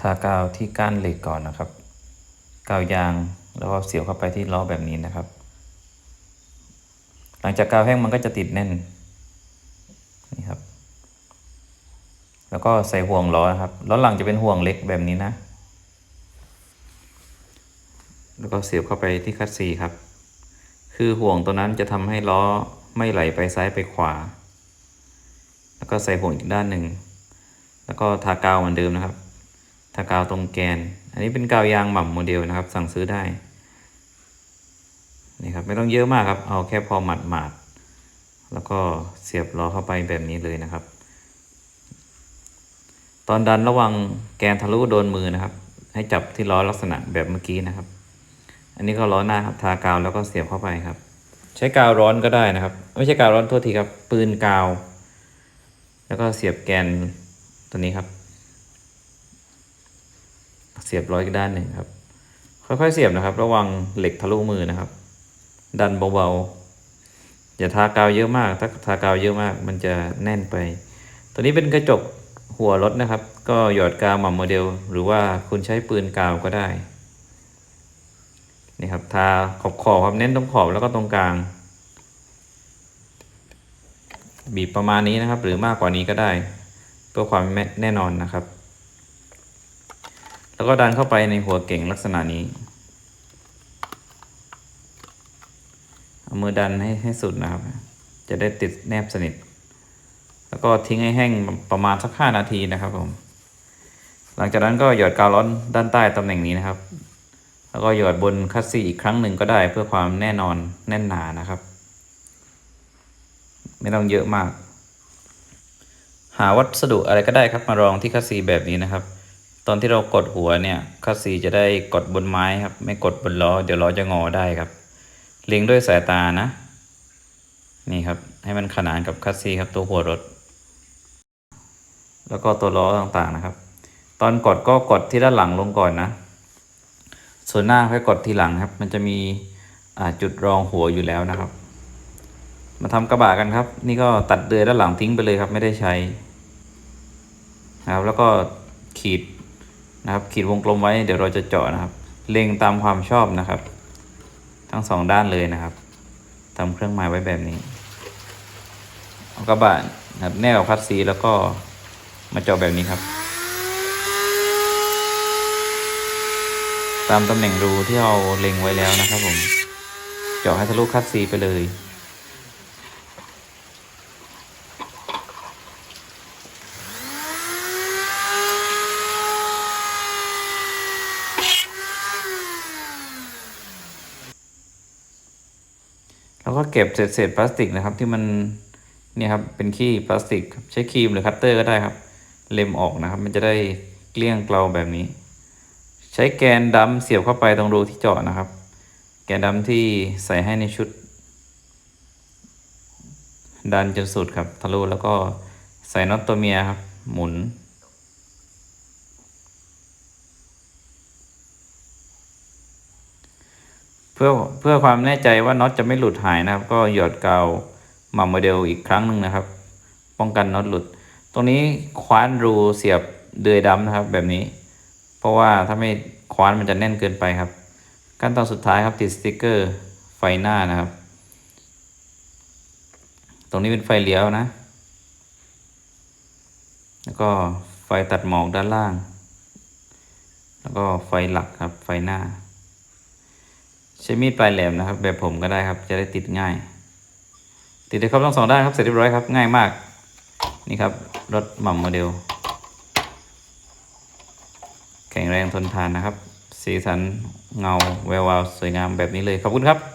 ทากาวที่ก้านเหล็กก่อนนะครับ กาวยางแล้วก็เสียบเข้าไปที่ล้อแบบนี้นะครับ หลังจากกาวแห้งมันก็จะติดแน่นนี่ครับ แล้วก็ใส่ห่วงล้อนะครับล้อหลังจะเป็นห่วงเล็กแบบนี้นะ แล้วก็เสียบเข้าไปที่คัสซีครับ คือห่วงตัวนั้นจะทำให้ล้อไม่ไหลไปซ้ายไปขวา แล้วก็ใส่ห่วงอีกด้านหนึ่ง แล้วก็ทากาวเหมือนเดิมนะครับ ทากาวตรงแกน อันนี้เป็นกาวยางหม่ำโมเดลนะครับ สั่งซื้อได้นี่ครับไม่ต้องเยอะมากครับ เอาแค่พอหมาดหมาดๆแล้วก็เสียบล้อเข้าไปแบบนี้เลยนะครับ ตอนดันระวังแกนทะลุโดนมือนะครับ ให้จับที่ล้อลักษณะแบบเมื่อกี้นะครับ อันนี้ก็ล้อหน้าครับทากาวแล้วก็เสียบเข้าไปครับ ใช้กาวร้อนก็ได้นะครับ ไม่ใช่กาวร้อนโทษทีครับ ปืนกาว แล้วก็เสียบแกนตัวนี้ครับ สียบร้อยกด้านหนึ่งครับ ค่อยๆเสียบนะครับ ระวังเหล็กทะลุมือนะครับ ดันเบาๆอย่าทากาวเยอะมาก ถ้าทากาวเยอะมาก มันจะแน่นไป ตัวนี้เป็นกระจกหัวรถนะครับ ก็หยอดกาวหม่ำโมเดล หรือว่าคุณใช้ปืนกาวก็ได้นี่ครับทาขอบขอบครับเน้นตรงขอบแล้วก็ตรงกลาง บีบประมาณนี้นะครับ หรือมากกว่านี้ก็ได้เพื่อความแน่นอนนะครับ แล้วก็ดันเข้าไปในหัวเก่งลักษณะนี้ เอามือดันให้ให้สุดนะครับ จะได้ติดแนบสนิท แล้วก็ทิ้งให้แห้งประมาณสักห้านาทีนะครับผม หลังจากนั้นก็หยอดกาวร้อนด้านใต้ตำแหน่งนี้นะครับ แล้วก็หยอดบนคัสซีอีกครั้งหนึ่งก็ได้เพื่อความแน่นอนแน่นหนานะครับ ไม่ต้องเยอะมาก หาวัสดุอะไรก็ได้ครับมารองที่คัสซีแบบนี้นะครับ ตอนที่เรากดหัวเนี่ยคัสซีจะได้กดบนไม้ครับ ไม่กดบนล้อ เดี๋ยวล้อจะงอได้ครับเล็งด้วยสายตานะ นี่ครับ ให้มันขนานกับคัสซีครับตัวหัวรถ แล้วก็ตัวล้อต่างๆนะครับ ตอนกดก็กดที่ด้านหลังลงก่อนนะ ส่วนหน้าค่อยกดทีหลังครับ มันจะมีจุดรองหัวอยู่แล้วนะครับ มาทำกระบะกันครับ นี่ก็ตัดเดือยด้านหลังทิ้งไปเลยครับ ไม่ได้ใช้นะครับแล้วก็ขีด นะครับ ขีดวงกลมไว้เดี๋ยวเราจะเจาะนะครับ เล็งตามความชอบนะครับ ทั้งสองด้านเลยนะครับทำเครื่องหมายไว้แบบนี้เอากระบะนะครับแนบกับคัดซีแล้วก็มาเจาะแบบนี้ครับ ตามตำแหน่งรูที่เราเล็งไว้แล้วนะครับผม เจาะให้ทะลุคัดซีไปเลย แล้วก็เก็บเศษเศษพลาสติกนะครับที่มันเนี่ยครับเป็นขี้พลาสติกใช้ครีมหรือคัตเตอร์ก็ได้ครับ เล็มออกนะครับ มันจะได้เกลี้ยงเกลาแบบนี้ ใช้แกนดำเสียบเข้าไปตรงรูที่เจาะนะครับ แกนดำที่ใส่ให้ในชุด ดันจนสุดครับทะลุแล้วก็ใส่น็อตตัวเมียครับหมุน พื่อเพื่อความแน่ใจว่าน็อตจะไม่หลุดหายนะครับ ก็หยอดกาวม่ำโมเดลอีกครั้งหนึ่งนะครับ ป้องกันน็อตหลุด ตรงนี้คว้านรูเสียบเดือยดำนะครับ แบบนี้ เพราะว่าถ้าไม่คว้านมันจะแน่นเกินไปครับ ขั้นตอนสุดท้ายครับติดสติกเกอร์ไฟหน้านะครับ ตรงนี้เป็นไฟเลี้ยวนะ แล้วก็ไฟตัดหมอกด้านล่าง แล้วก็ไฟหลักครับไฟหน้า ใช้มีดปลายแหลมนะครับ แบบผมก็ได้ครับ จะได้ติดง่าย ติดได้ครบทั้งสองด้านครับเสร็จเรียบร้อยครับง่ายมาก นี่ครับรถหม่ำโมเดล แข็งแรงทนทานนะครับ สีสันเงาแวววาวสวยงามแบบนี้เลยขอบคุณครับ